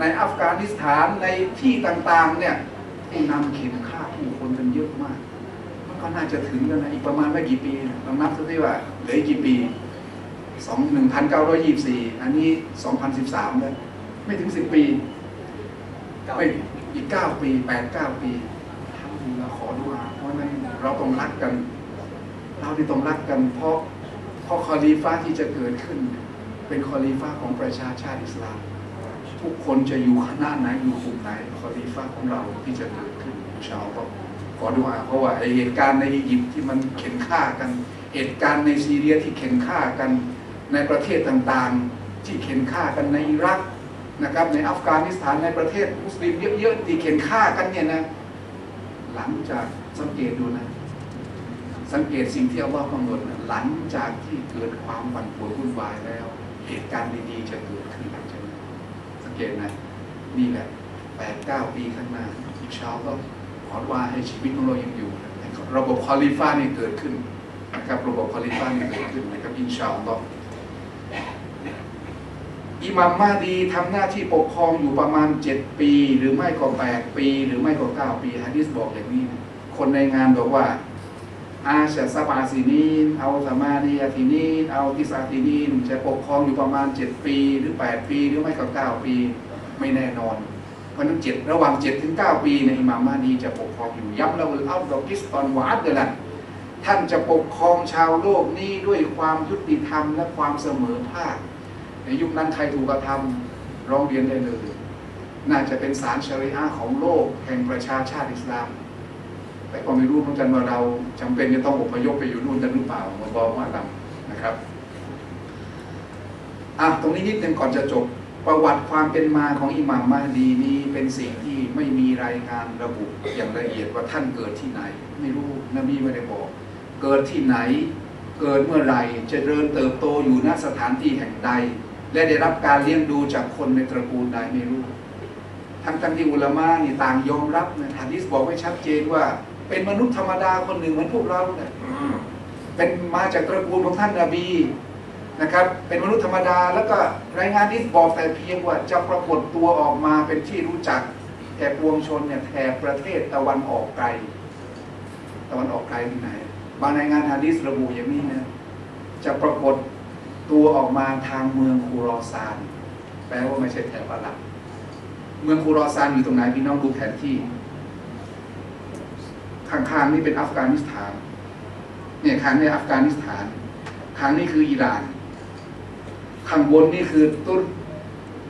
ในอัฟกานิสถานในที่ต่างๆเนี่ยผู้นำเข็นฆ่าผู้คนกันเยอะมาก มันก็น่าจะถึงแล้วนะอีกประมาณไม่กี่ปีนะลองนับดูสิว่าเหลืออีกกี่ปีสองหนึ่งพันเก้าร้อยยี่สี่อันนี้สองพันสิบสามแล้วไม่ถึงสิบปีไม่อีกเก้าปีแปดเก้าปีทำดีเราขอดูอาเพราะฉะนั้นเราต้องรักกัน เราที่ต้องรักกัน เพราะเพราะคอลีฟ้าที่จะเกิดขึ้น เป็นคอลีฟ้าของประชาชาติอิสลาม ทุกคนจะอยู่คณะไหนอยู่กลุ่มไหนคอลีฟ้าของเราที่จะเกิดขึ้นอินชาอัลลอฮ์ขอดูอาเพราะว่าเหตุการณ์ในอียิปต์ที่มันเข็นฆ่ากัน เหตุการณ์ในซีเรียที่เข็นฆ่ากันในประเทศต่างๆ ที่เข็นฆ่ากันในอิรักนะครับในอัฟกานิสถานในประเทศมุสลิมเยอะๆที่เข็นฆ่ากันเนี่ยนะหลังจากสังเกตดูนะ สังเกตสิ่งที่อัลลอฮ์กำหนดนะหลังจากที่เกิดความปั่นป่วนวุ่นวายแล้ว เหตุการณ์ดีๆจะเกิดขึ้นหลังจากนั้น สังเกตนะนี่แหละแปดเก้าปีข้างหน้าอินชาอัลลอฮ์ขอว่าให้ชีวิตของเรายังอยู่นะระบบคอลิฟ้านี่เกิดขึ้นนะครับระบบคอลิฟ้านี่เกิดขึ้นนะครับอินชาอัลลอฮ์อิหมัมมาดีทำหน้าที่ปกครองอยู่ประมาณ 7 ปี หรือไม่ก็8ปี หรือไม่ก็9ปีฮะดิษบอกอย่างนี้ คนในงานบอกว่า อาชาซาบาซีนีนเอาสมานียาตินีนเอาทิสาตินีนจะปกครองอยู่ประมาณ 7 ปีหรือ 8 ปีหรือไม่ก็9ปี ไม่แน่นอน เพราะนั้นเจ็ดระหว่าง7ถึง9ปีในอิมัมมาดีจะปกครองอยู่ย้ำเราเอาดอกกิสตอนวาดเดลันท่านจะปกครองชาวโลกนี้ด้วยความยุติธรรมและความเสมอภาคในยุคนั้นใครถูกกระทำร้องเรียนได้เลย น่าจะเป็นศาลชริอะห์ของโลกแห่งประชาชาติอิสลาม แต่ก็ไม่รู้เหมือนกันว่าเราจำเป็นจะต้องอพยพไปอยู่นู่นกันหรือเปล่ามาบอกว่ากันนะครับอะตรงนี้นิดนึงก่อนจะจบประวัติความเป็นมาของอิหม่ามมาดีนี้เป็นสิ่งที่ไม่มีรายงานระบุอย่างละเอียดว่าท่านเกิดที่ไหน ไม่รู้นบีไม่ได้บอก เกิดที่ไหน เกิดเมื่อไหร่เจริญเติบโตอยู่ณสถานที่แห่งใด และได้รับการเลี้ยงดูจากคนในตระกูลใดไม่รู้ทั้งทั้งที่อุลามะนี่ต่างยอมรับนะฮะดิษบอกไว้ชัดเจนว่า เป็นมนุษย์ธรรมดาคนหนึ่งเหมือนพวกเราเนี่ยเป็นมาจากตระกูลของท่านนาบีนะครับ เป็นมนุษย์ธรรมดาแล้วก็รายงานดิษบอกแต่เพียงว่าจะปรากฏตัวออกมาเป็นที่รู้จักแก่ปวงชนเนี่ยแถบประเทศตะวันออกไกล ตะวันออกไกลที่ไหน บางรายงานฮะดิษระบุอย่างนี้นะจะปรากฏตัวออกมาทางเมืองคูรอซานแปลว่าไม่ใช่แถบอาหรับเมืองคูรอซานอยู่ตรงไหนพี่น้องดูแผนที่ ข้างๆนี่เป็นอัฟกานิสถาน เนี่ยข้างนี้อัฟกานิสถานข้างนี้คืออิหร่านข้างบนนี่คือตุร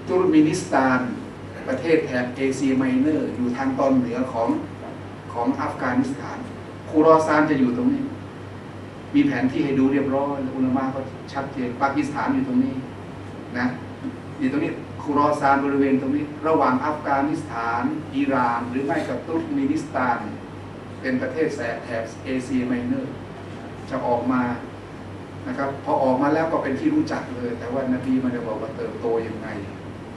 ตุรมินิสถาน ประเทศแถบเอเชียไมเนอร์ อยู่ทางตอนเหนือของของอัฟกานิสถาน คูรอซานจะอยู่ตรงนี้ มีแผนที่ให้ดูเรียบร้อยอุลามะก็ชัดเจนปากีสถานอยู่ตรงนี้นะอยู่ตรงนี้คูรอซานบริเวณตรงนี้ ระหว่างอัฟกานิสถาน อิหร่าน หรือไม่กับตุรกมินิสถาน เป็นประเทศแสแถบเอเชียไมเนอร์จะออกมานะครับพอออกมาแล้วก็เป็นที่รู้จักเลย แต่ว่านบีมันจะบอกว่าเติบโตยังไง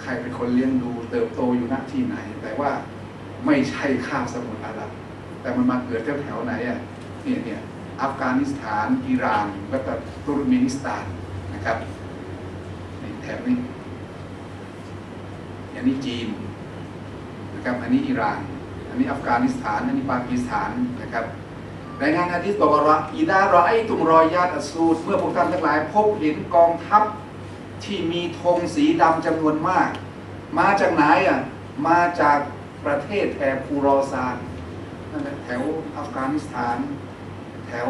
ใครเป็นคนเลี้ยงดู เติบโตอยู่ณที่ไหน แต่ว่าไม่ใช่ข้ามสมุทรอาหรับ แต่มันมาเกิดแถวไหนอะเนี่ยเนี่ยอัฟกานิสถาน อิหร่านแล้วก็ตุรกมินิสถานนะครับนี่แถบนี้อันนี้จีนนะครับอันนี้อิหร่าน อันนี้อัฟกานิสถาน อันนี้ปากีสถานนะครับรายงานฮะดิษบอกว่าอิดารอไอตุมรอยาตอสูดเมื่อพวกท่านทั้งหลาย พบเห็นกองทัพที่มีธงสีดำจำนวนมาก มาจากไหนอะมาจากประเทศแถบคูรอซานนั่นแหละแถวอัฟกานิสถาน แถว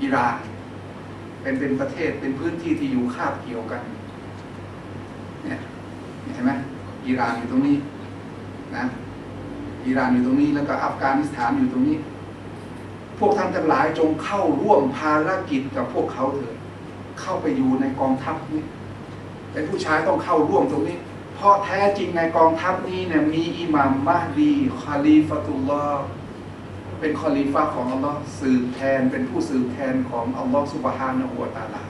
อิหร่านเป็นเป็นประเทศเป็นพื้นที่ที่อยู่คาบเกี่ยวกันเนี่ยเห็นไหมอิหร่านอยู่ตรงนี้นะ อิหร่านอยู่ตรงนี้แล้วก็อัฟกานิสถานอยู่ตรงนี้ พวกท่านทั้งหลายจงเข้าร่วมภารกิจกับพวกเขาเถิดเข้าไปอยู่ในกองทัพนี้เป็นผู้ชายต้องเข้าร่วมตรงนี้ เพราะแท้จริงในกองทัพนี้เนี่ยมีอิหมัมมะฮดีคาลีฟะตุลลอฮ์เป็นคอลีฟาของอัลลอฮ์สืบแทนเป็นผู้สืบแทนของอัลลอฮ์สุบฮานะฮูวตาลา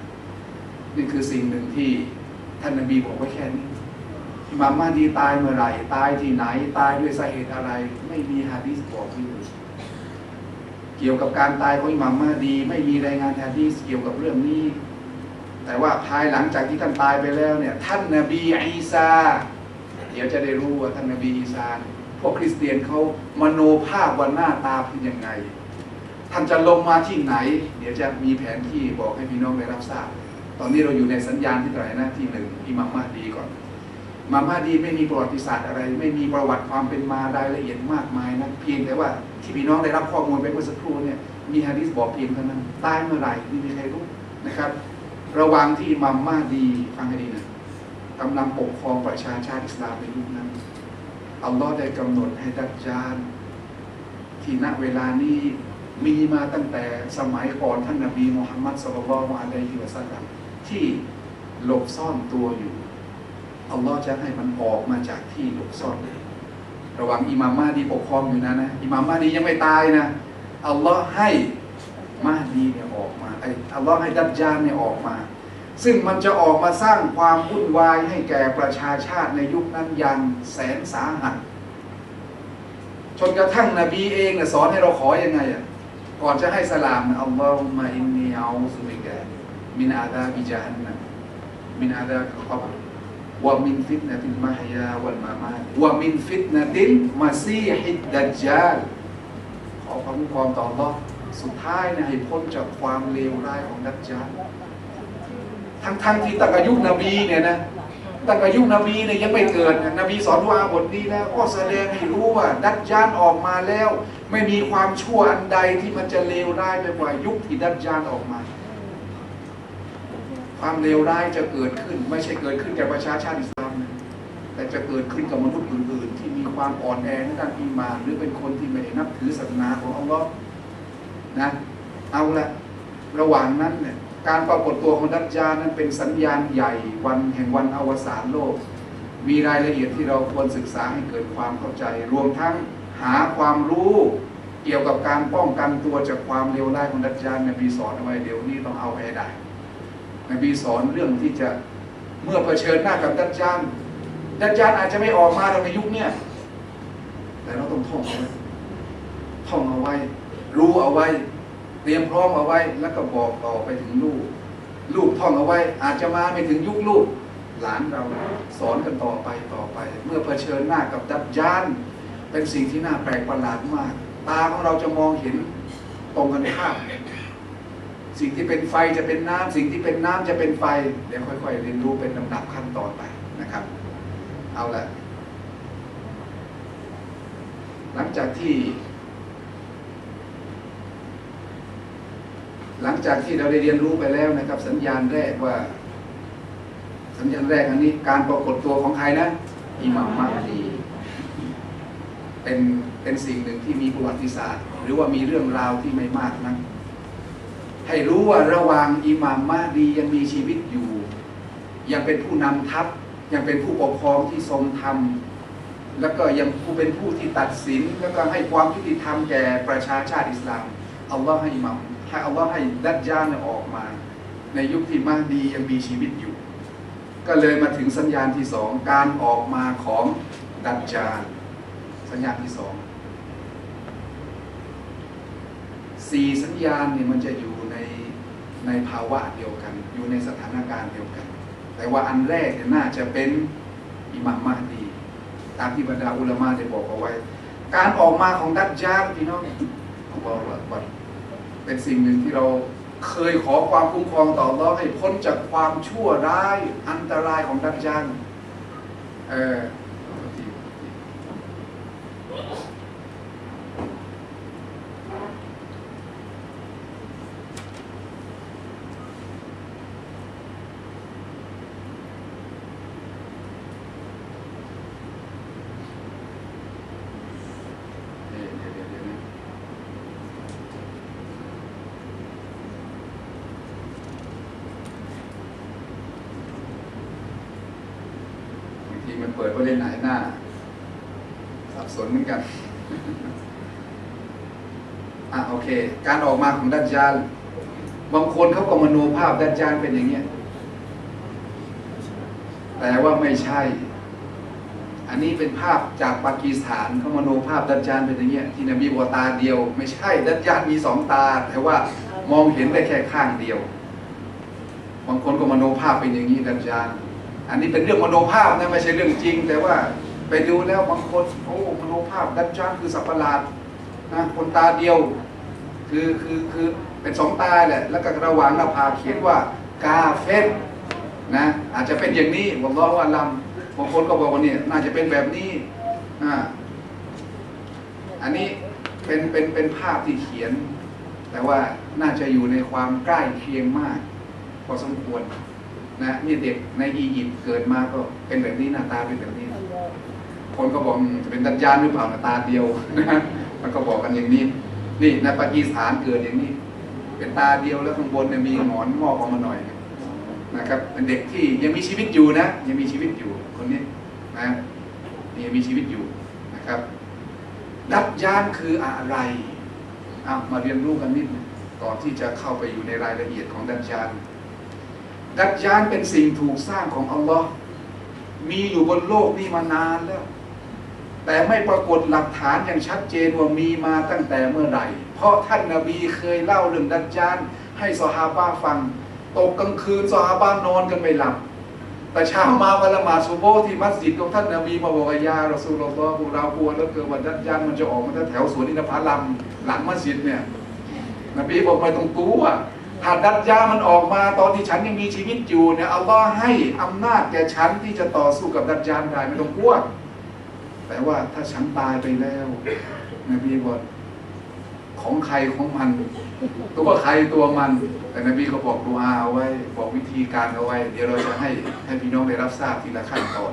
นี่คือสิ่งหนึ่งที่ท่านนบีบอกไว้แค่นี้ มามมาดีตายเมื่อไหร่ ตายที่ไหน ตายด้วยสาเหตุอะไร ไม่มีฮะดีษบอกที่เลยเกี่ยวกับการตายของอิหม่ามมาดี ไม่มีรายงานฮะดีษเกี่ยวกับเรื่องนี้ แต่ว่าภายหลังจากที่ท่านตายไปแล้วเนี่ย ท่านนบีอีสาเดี๋ยวจะได้รู้ว่าท่านนบีอีสาพวกคริสเตียนเขามโนภาพว่าหน้าตาเป็นยังไง ท่านจะลงมาที่ไหน เดี๋ยวจะมีแผนที่บอกให้พี่น้องได้รับทราบ ตอนนี้เราอยู่ในสัญญาณที่เท่าไหร่นะที่หนึ่งอิหมัมมาดีก่อน มามาดีไม่มีประวัติศาสตร์อะไร ไม่มีประวัติความเป็นมารายละเอียดมากมายนะเพียงแต่ว่าที่พี่น้องได้รับข้อมูลไปเมื่อสักครู่เนี่ยมีฮะดิษบอกเพียงเท่านั้นตายเมื่อไหร่ไม่มีใครรู้นะครับ ระว่างที่มัมมาดีฟังให้ดีนะกำลังปกครองประชาชาติอิสลามในยุคนั้นอัลลอฮ์ได้กำหนดให้ดัจจานที่ณเวลานี้มีมาตั้งแต่สมัยก่อนท่านนบีมุฮัมมัดสุลลัลลอฮุอะลัยฮิวะสัลลัมที่หลบซ่อนตัวอยู่ อัลลอฮ์จะให้มันออกมาจากที่หลบซ่อนเลย ระหว่างอิหมามมาดีปกครองอยู่นะนะอิหมามมาดียังไม่ตายนะอัลลอฮ์ให้มาดีเนี่ยออกมาไออัลลอฮ์ให้ดัจจานเนี่ยออกมา ซึ่งมันจะออกมาสร้างความวุ่นวายให้แก่ประชาชาติในยุคนั้นอย่างแสนสาหัสจนกระทั่งนบีเองเนี่ยสอนให้เราขอยังไงอะก่อนจะให้สลามนะอัลลอฮุมะอินนีอาอูซุบิกะมินอาดาบิจาฮันนัมมินอาดาบิ qab ร วะมินฟิตนะติลมะฮยาวัลมามาวะมินฟิตนะติลมาซีฮิดดัจจาลขอความคุ้มครองต่อ Allah สุดท้ายนะให้พ้นจากความเลวร้ายของดัจจาลทั้งทั้งที่ตั้งอายุนบีเนี่ยนะตั้งอายุนบีเนี่ยยังไม่เกิดนะนบีสอนดุอาบทนี้แล้ว ก็แสดงให้รู้ว่า ดัจจานออกมาแล้ว ไม่มีความชั่วอันใดที่มันจะเลวร้ายไปกว่ายุคที่ดัจจานออกมา ความเลวร้ายจะเกิดขึ้น ไม่ใช่เกิดขึ้นแก่ประชาชาติอิสลามนะแต่จะเกิดขึ้นกับมนุษย์อื่นๆ ที่มีความอ่อนแอในด้านอีมาน หรือเป็นคนที่ไม่ได้นับถือศาสนาของอัลลอฮ์นะเอาละระหว่างนั้นเนี่ยการปรากฏตัวของดัจจานั้นเป็นสัญญาณใหญ่วันแห่งวันอวสานโลก มีรายละเอียดที่เราควรศึกษาให้เกิดความเข้าใจ รวมทั้งหาความรู้เกี่ยวกับการป้องกันตัวจากความเลวร้ายของดัจจาลนบีสอนเอาไว้เดี๋ยวนี้ต้องเอาไปให้ได้ นบีสอนเรื่องที่จะเมื่อเผชิญหน้ากับดัจจาลดัจจาลอาจจะไม่ออกมาในยุคเนี้ยแต่เราต้องท่องเอาไว้ท่องเอาไว้ รู้เอาไว้ เตรียมพร้อมเอาไว้ แล้วก็บอกต่อไปถึงลูก ลูกท่องเอาไว้ อาจจะมาไม่ถึงยุคลูก หลานเราสอนกันต่อไปต่อไป เมื่อเผชิญหน้ากับดับยานเป็นสิ่งที่น่าแปลกประหลาดมาก ตาของเราจะมองเห็นตรงกันข้าม สิ่งที่เป็นไฟจะเป็นน้ำสิ่งที่เป็นน้ำจะเป็นไฟเดี๋ยวค่อย ๆ เรียนรู้เป็นลำดับขั้นตอนไปนะครับ เอาละหลังจากที่ หลังจากที่เราได้เรียนรู้ไปแล้วนะครับ สัญญาณแรกว่า สัญญาณแรกอันนี้การปรากฏตัวของใครนะอิหมัมมาดีเป็นเป็นสิ่งหนึ่งที่มีประวัติศาสตร์ หรือว่ามีเรื่องราวที่ไม่มากนะ ให้รู้ว่าระหว่างอิหมัมมาดียังมีชีวิตอยู่ ยังเป็นผู้นำทัพ ยังเป็นผู้ปกครองที่ทรงธรรม แล้วก็ยังผู้เป็นผู้ที่ตัดสิน แล้วก็ให้ความยุติธรรมแก่ประชาชาติอิสลามอัลลอฮ์ให้อิหมัมให้อัลลอฮ์ให้ดัจญาลเนี่ยออกมา ในยุคที่มาดียังมีชีวิตอยู่ ก็เลยมาถึงสัญญาณที่สองการออกมาของดัจญาลสัญญาณที่สองสี่สัญญาณเนี่ยมันจะอยู่ ในภาวะเดียวกัน อยู่ในสถานการณ์เดียวกัน แต่ว่าอันแรกน่าจะเป็นอิหมัมมาดี ตามที่บรรดาอุลามะได้บอกเอาไว้ การออกมาของดัจญาลพี่น้องอัลลอกบัรเป็นสิ่งหนึ่งที่เราเคยขอความคุ้มครองต่อเราให้พ้นจากความชั่วร้ายอันตรายของดัจจานเออเดี๋ยวเดี๋ยวเดี๋ยวเดี๋ยวนะ บางทีมันเปิดประเด็นไหนหน้า สับสนเหมือนกัน อะโอเค การออกมาของดัจจานบางคนเขาก็มโนภาพดัจจานเป็นอย่างเงี้ย แต่ว่าไม่ใช่ อันนี้เป็นภาพจากปากีสถานเขามโนภาพดัจจานเป็นอย่างเงี้ย ที่นบีบอกว่าตาเดียว ไม่ใช่ ดัจจานมีสองตา แต่ว่ามองเห็นได้แค่ข้างเดียว บางคนก็มโนภาพเป็นอย่างนี้ดัจจาน อันนี้เป็นเรื่องมโนภาพนะไม่ใช่เรื่องจริง แต่ว่าไปดูแล้วบางคนโอ้มโนภาพดัจจานคือสัตว์ปะหลาดนะคนตาเดียวคือคือคือเป็นสองตาแหละแล้วก็ระหว่างหน้าผากเขียนว่ากาเฟตนะอาจจะเป็นอย่างนี้ผมร้องว่าลำบางคนก็บอกว่าเนี่ยน่าจะเป็นแบบนี้อ่าอันนี้เป็นเป็นเป็นภาพที่เขียน แต่ว่าน่าจะอยู่ในความใกล้เคียงมาก พอสมควร นะนี่เด็กในอียิปต์เกิดมาก็เป็นแบบนี้หน้าตาเป็นแบบนี้ คนก็บอกจะเป็นดัจจานหรือเปล่าหน้าตาเดียวนะมันก็บอกกันอย่างนี้ นี่ในปากีสถานเกิดอย่างนี้ เป็นตาเดียวแล้วข้างบนเนี่ยมีหงอนงอกออกมาหน่อยนะครับเป็นเด็กที่ยังมีชีวิตอยู่นะ ยังมีชีวิตอยู่คนนี้นะยังมีชีวิตอยู่นะครับ ดัจจานคืออะไรอ้าวมาเรียนรู้กันนิดก่อนที่จะเข้าไปอยู่ในรายละเอียดของดัจจาน ดัจจานเป็นสิ่งถูกสร้างของอัลลอฮ์มีอยู่บนโลกนี้มานานแล้ว แต่ไม่ปรากฏหลักฐานอย่างชัดเจนว่ามีมาตั้งแต่เมื่อไหร่ เพราะท่านนาบีเคยเล่าเรื่องดัจจานให้ซอฮาบะฟัง ตกกลางคืนซอฮาบะนอนกันไม่หลับ แต่เช้ามาวันละหมาดซุโบที่มัสยิดของท่านนาบีมาบอกว่ายารอซูลลอฮ์พวกเรากลัวแล้วเกิดว่าดัจจานมันจะออกมาแถวสวนอินทผลัมหลังมัสยิดเนี่ยนบีบอกไม่ต้องกลัว ถ้าดัจญามันออกมาตอนที่ฉันยังมีชีวิตอยู่เนี่ยอัลลอฮ์ให้อำนาจแก่ฉันที่จะต่อสู้กับดัจญาได้ไม่ต้องกลัวแต่ว่าถ้าฉันตายไปแล้วนบีบอกของใครของมัน ตัวใครตัวมัน แต่นบีก็บอกดูอาเอาไว้ บอกวิธีการเอาไว้ เดี๋ยวเราจะให้ให้พี่น้องได้รับทราบทีละขั้นตอน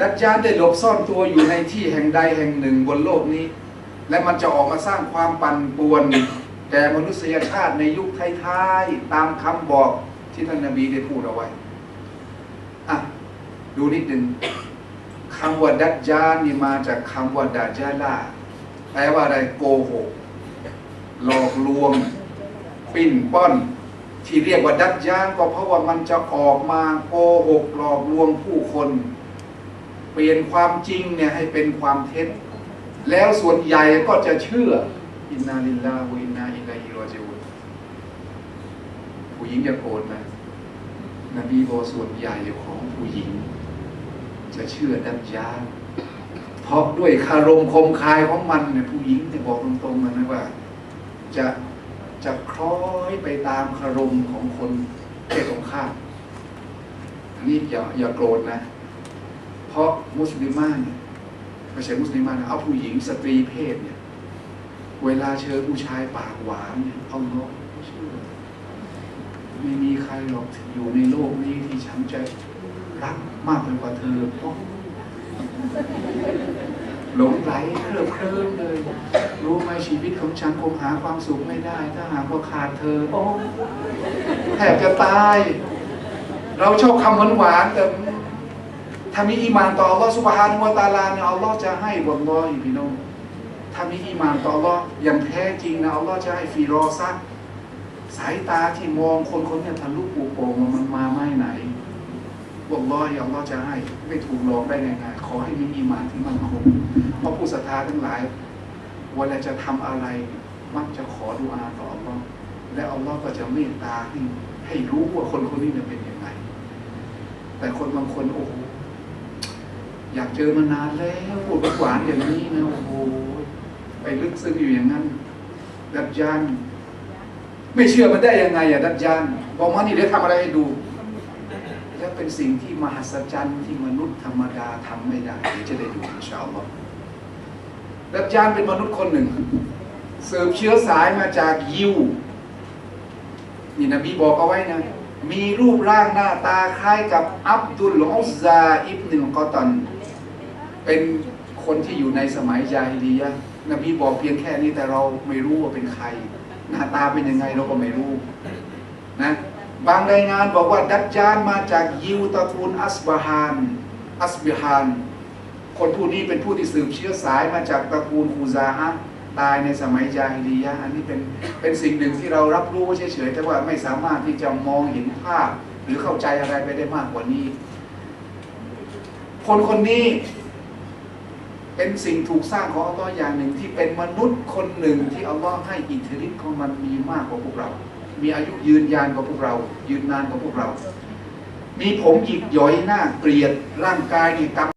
ดัจญานได้หลบซ่อนตัวอยู่ในที่แห่งใดแห่งหนึ่งบนโลกนี้ และมันจะออกมาสร้างความปั่นป่วน แก่มนุษยชาติในยุคท้ายๆตามคำบอกที่ท่านนาบีได้พูดเอาไว้อะดูนิดหนึ่งคำว่าดัจจานี่มาจากคำว่าดาจาลาแปลว่าอะไรโกหกหลอกลวง ปิ้นป้อน ที่เรียกว่าดัจจานก็เพราะว่ามันจะออกมาโกหกหลอกลวงผู้คน เปลี่ยนความจริงเนี่ยให้เป็นความเท็จ แล้วส่วนใหญ่ก็จะเชื่ออินนาลิลลาฮุอินนาอิลัยฮิรอจิอุนผู้ห ญิงอย่าโกรธนะนบีบอกส่วนใหญ่ของผู้หญิง จะเชื่อดัจจานเพราะด้วยคารมคมคายของมันเนี่ยผู้หญิงเนี่ยบอกตรงๆนะว่า จะจะคล้อยไปตามคารมของคนเพศตรงข้ามอันนี้อย่าอย่าโกรธนะ เพราะมุสลิมาเนี่ยไม่ใช่มุสลิมานะเอาผู้หญิงสตรีเพศเนี่ย เวลาเชิญผู้ชายปากหวานเนี่ยเอาเนาะเชื่อ ไม่มีใครหรอกอยู่ในโลกนี้ที่ฉันจะรักมากไปกว่าเธอเพราะหลงไหลเคลิบเคลิ้มเลย รู้ไหมชีวิตของฉันคงหาความสุขไม่ได้ ถ้าหากว่าขาดเธอ โอ้แทบจะตาย เราชอบคำหวานๆแต่ถ้ามีอีมานต่ออัลลอฮ์สุบฮานุวะตาลาเนี่ยอัลลอฮ์จะให้วัลลอฮิพี่น้องถ้ามีอีมานต่ออัลลออย่างแท้จริงนะอัลลอฮ์จะให้ฟีรอซัก สายตาที่มองคนคนเนี่ยทะลุปูโป่งมันมาไม่ไหนวัลลอฮิอัลลอฮ์จะให้ไม่ถูกหลอกได้ง่ายๆขอให้มีอีมานที่มั่นคงเพราะผู้ศรัทธาทั้งหลายเวลาจะทำอะไร มักจะขอดุอาต่ออัลลอฮ์และอัลลอฮ์ก็จะเมตตาให้ให้รู้ว่าคนคนนี้เป็นยังไงแต่คนบางคนโอ้โหอยากเจอมานานแล้วพูดหวานอย่างนี้นะโอ้โหไปลึกซึ้งอยู่อย่างนั้นดัจจาน ไม่เชื่อมันได้ยังไงอะดัจจานบอกมานี่เดี๋ยวทำอะไรให้ดูแล้วเป็นสิ่งที่มหัศจรรย์ที่มนุษย์ธรรมดาทำไม่ได้เดี๋ยวจะได้ดูอินชาอัลลอฮ์ดัจจานเป็นมนุษย์คนหนึ่งสืบเชื้อสายมาจากยิวนี่นบีบอกเอาไว้นะ มีรูปร่างหน้าตาคล้ายกับอับดุลอุซซาอิบนุลกอตัน เป็นคนที่อยู่ในสมัยจาฮิลียะนบีบอกเพียงแค่นี้แต่เราไม่รู้ว่าเป็นใคร หน้าตาเป็นยังไงเราก็ไม่รู้นะบางรายงานบอกว่าดัจจานมาจากยิวตระกูลอัสบาฮานอัสบิฮานคนผู้นี้เป็นผู้ที่สืบเชื้อสายมาจากตระกูลฮูซาฮะห์ตายในสมัยจาฮิลียะห์อันนี้เป็นเป็นสิ่งหนึ่งที่เรารับรู้เฉยๆแต่ว่าไม่สามารถที่จะมองเห็นภาพ หรือเข้าใจอะไรไปได้มากกว่านี้ คนคนนี้ เป็นสิ่งถูกสร้างของอัลลอฮ์อย่างหนึ่งที่เป็นมนุษย์คนหนึ่งที่อัลลอฮ์ให้อิทธิฤทธิ์ของมันมีมากกว่าพวกเรา มีอายุยืนยานกว่าพวกเรา ยืนนานกว่าพวกเรา มีผมหยิกย่อยหน้าเปลี่ยนร่างกายนี่กำ